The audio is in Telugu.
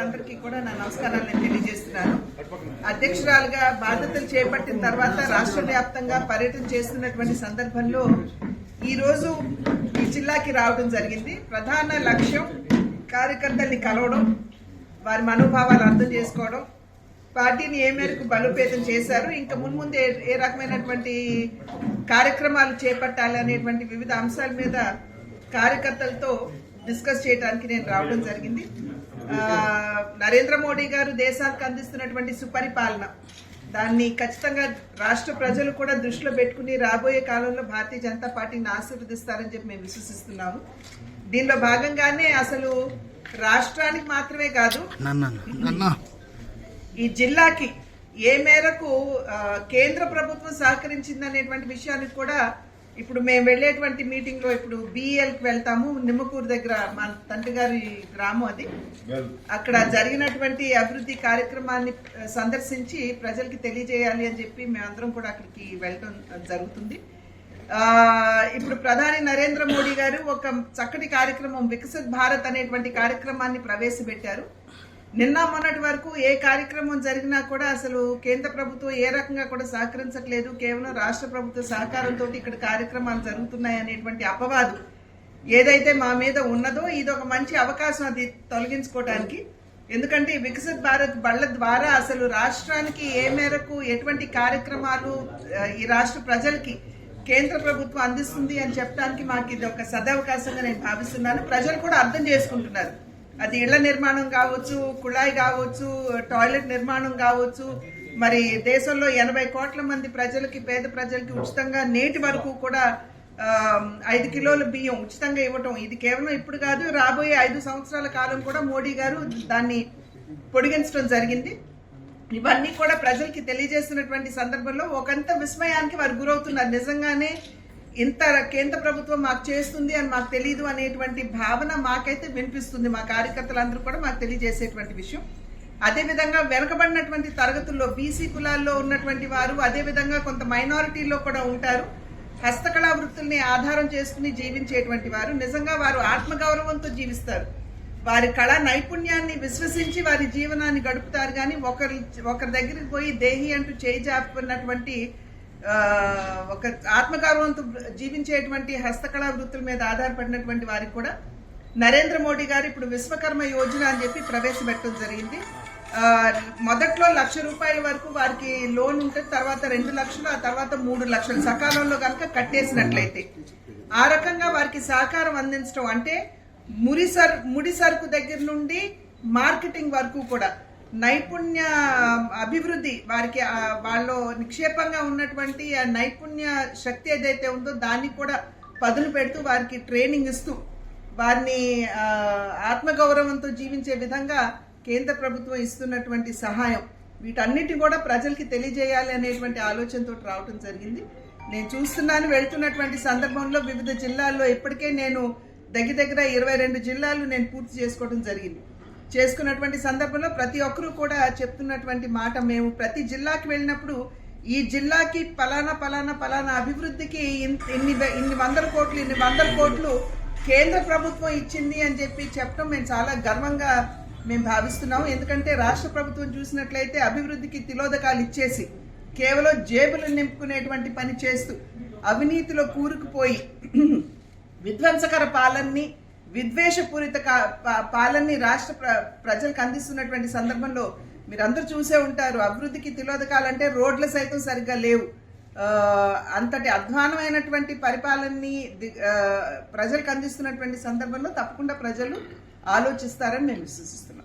నమస్కారాలు నేను తెలియజేస్తున్నాను. అధ్యక్షురాలుగా బాధ్యతలు చేపట్టిన తర్వాత రాష్ట్ర వ్యాప్తంగా పర్యటన చేస్తున్నటువంటి సందర్భంలో ఈ రోజు ఈ జిల్లాకి రావడం జరిగింది. ప్రధాన లక్ష్యం కార్యకర్తల్ని కలవడం వారి మనోభావాలు అర్థం చేసుకోవడం పార్టీని ఏ మేరకు బలోపేతం చేశారు ఇంకా మున్ముందు ఏ ఏ రకమైనటువంటి కార్యక్రమాలు చేపట్టాలి అనేటువంటి వివిధ అంశాల మీద కార్యకర్తలతో డిస్కస్ చేయడానికి నేను రావడం జరిగింది. నరేంద్ర మోడీ గారు దేశానికి అందిస్తున్నటువంటి సుపరిపాలన. దాన్ని ఖచ్చితంగా రాష్ట్ర ప్రజలు కూడా దృష్టిలో పెట్టుకుని రాబోయే కాలంలో భారతీయ జనతా పార్టీని ఆశీర్వదిస్తారని చెప్పి మేము విశ్వసిస్తున్నాము. దీనిలో భాగంగానే అసలు రాష్ట్రానికి మాత్రమే కాదు ఈ జిల్లాకి ఏ మేరకు కేంద్ర ప్రభుత్వం సహకరించింది అనేటువంటి విషయానికి కూడా ఇప్పుడు మేము వెళ్ళేటువంటి మీటింగ్లో ఇప్పుడు బిఎల్కి వెళ్తాము నిమ్మకూరు దగ్గర మా తండ్రి గారి గ్రామం అది. అక్కడ జరిగినటువంటి అభివృద్ధి కార్యక్రమాన్ని సందర్శించి ప్రజలకి తెలియజేయాలి అని చెప్పి మేమందరం కూడా అక్కడికి వెళ్ళడం జరుగుతుంది. ఆ, ఇప్పుడు ప్రధాని నరేంద్ర మోడీ గారు ఒక చక్కటి కార్యక్రమం వికసిత్ భారత్ అనేటువంటి కార్యక్రమాన్ని ప్రవేశపెట్టారు. నిన్న మొన్నటి వరకు ఏ కార్యక్రమం జరిగినా కూడా అసలు కేంద్ర ప్రభుత్వం ఏ రకంగా కూడా సహకరించట్లేదు. కేవలం రాష్ట్ర ప్రభుత్వ సహకారంతో ఇక్కడ కార్యక్రమాలు జరుగుతున్నాయి అనేటువంటి అపవాదు ఏదైతే మా మీద ఉన్నదో ఇది ఒక మంచి అవకాశం అది తొలగించుకోవడానికి ఎందుకంటే వికసిత్ భారత్ బళ్ళ ద్వారా అసలు రాష్ట్రానికి ఏ మేరకు ఎటువంటి కార్యక్రమాలు ఈ రాష్ట్ర ప్రజలకి కేంద్ర ప్రభుత్వం అందిస్తుంది అని చెప్పడానికి మాకు ఇది ఒక సదవకాశంగా నేను భావిస్తున్నాను. ప్రజలు కూడా అర్థం చేసుకుంటున్నారు. అది ఇళ్ళ నిర్మాణం కావచ్చు కుళాయి కావచ్చు టాయిలెట్ నిర్మాణం కావచ్చు. మరి దేశంలో ఎనభై కోట్ల మంది ప్రజలకి పేద ప్రజలకి ఉచితంగా నేటి వరకు కూడా ఐదు కిలోల బియ్యం ఉచితంగా ఇవ్వటం ఇది కేవలం ఇప్పుడు కాదు రాబోయే ఐదు సంవత్సరాల కాలం కూడా మోడీ గారు దాన్ని పొడిగించడం జరిగింది. ఇవన్నీ కూడా ప్రజలకి తెలియజేస్తున్నటువంటి సందర్భంలో ఒకంత విస్మయానికి వారు గురవుతున్నారు. నిజంగానే ఇంత కేంద్ర ప్రభుత్వం మాకు చేస్తుంది అని మాకు తెలియదు అనేటువంటి భావన మాకైతే వినిపిస్తుంది. మా కార్యకర్తలందరూ కూడా మాకు తెలియజేసేటువంటి విషయం. అదేవిధంగా వెనకబడినటువంటి తరగతుల్లో బీసీ కులాల్లో ఉన్నటువంటి వారు అదేవిధంగా కొంత మైనారిటీల్లో కూడా ఉంటారు. హస్తకళా వృత్తుల్ని ఆధారం చేసుకుని జీవించేటువంటి వారు. నిజంగా వారు ఆత్మగౌరవంతో జీవిస్తారు. వారి కళా నైపుణ్యాన్ని విశ్వసించి వారి జీవనాన్ని గడుపుతారు. కానీ ఒకరి ఒకరి దగ్గరికి పోయి దేహి అంటూ చేయి జాపుకున్నటువంటి ఒక ఆత్మగౌరవంతో జీవించేటువంటి హస్తకళా వృత్తుల మీద ఆధారపడినటువంటి వారికి కూడా నరేంద్ర మోడీ గారు ఇప్పుడు విశ్వకర్మ యోజన అని చెప్పి ప్రవేశపెట్టడం జరిగింది. మొదట్లో లక్ష రూపాయల వరకు వారికి లోన్ ఉంటుంది తర్వాత రెండు లక్షలు ఆ తర్వాత మూడు లక్షలు. సకాలంలో కనుక కట్టేసినట్లయితే ఆ రకంగా వారికి సహకారం అందించడం అంటే ముడి సర్ ముడి సరుకు దగ్గర నుండి మార్కెటింగ్ వరకు కూడా నైపుణ్య అభివృద్ధి వారికి వాళ్ళు నిక్షేపంగా ఉన్నటువంటి ఆ నైపుణ్య శక్తి ఏదైతే ఉందో దాన్ని కూడా పదులు పెడుతూ వారికి ట్రైనింగ్ ఇస్తూ వారిని ఆత్మగౌరవంతో జీవించే విధంగా కేంద్ర ప్రభుత్వం ఇస్తున్నటువంటి సహాయం. వీటన్నిటి కూడా ప్రజలకి తెలియజేయాలి అనేటువంటి ఆలోచనతో రావటం జరిగింది. నేను చూస్తున్నాను వెళ్తున్నటువంటి సందర్భంలో వివిధ జిల్లాల్లో ఇప్పటికే నేను దగ్గర దగ్గర ఇరవై రెండు జిల్లాలు నేను పూర్తి చేసుకోవడం జరిగింది. చేసుకున్నటువంటి సందర్భంలో ప్రతి ఒక్కరూ కూడా చెప్తున్నటువంటి మాట మేము ప్రతి జిల్లాకి వెళ్ళినప్పుడు ఈ జిల్లాకి పలానా పలానా పలానా అభివృద్ధికి ఇన్- ఇన్ని ఇన్ని వందల కోట్లు ఇన్ని వందల కోట్లు కేంద్ర ప్రభుత్వం ఇచ్చింది అని చెప్పి చెప్పడం మేము చాలా గర్వంగా మేము భావిస్తున్నాం ఎందుకంటే రాష్ట్ర ప్రభుత్వం చూసినట్లయితే అభివృద్ధికి తిలోదకాలు ఇచ్చేసి కేవలం జేబులు నింపుకునేటువంటి పని చేస్తూ అవినీతిలో కూరుకుపోయి విధ్వంసకర పాలనని విద్వేషపూరిత కా- పాలనని రాష్ట్ర ప్ర- ప్రజలకు అందిస్తున్నటువంటి సందర్భంలో మీరందరూ చూసే ఉంటారు. అభివృద్ధికి తిలోదకాలంటే రోడ్లు సైతం సరిగ్గా లేవు. అంతటి అధ్వానమైనటువంటి పరిపాలనని ది- ప్రజలకు అందిస్తున్నటువంటి సందర్భంలో తప్పకుండా ప్రజలు ఆలోచిస్తారని మేము విశ్వసిస్తున్నాం.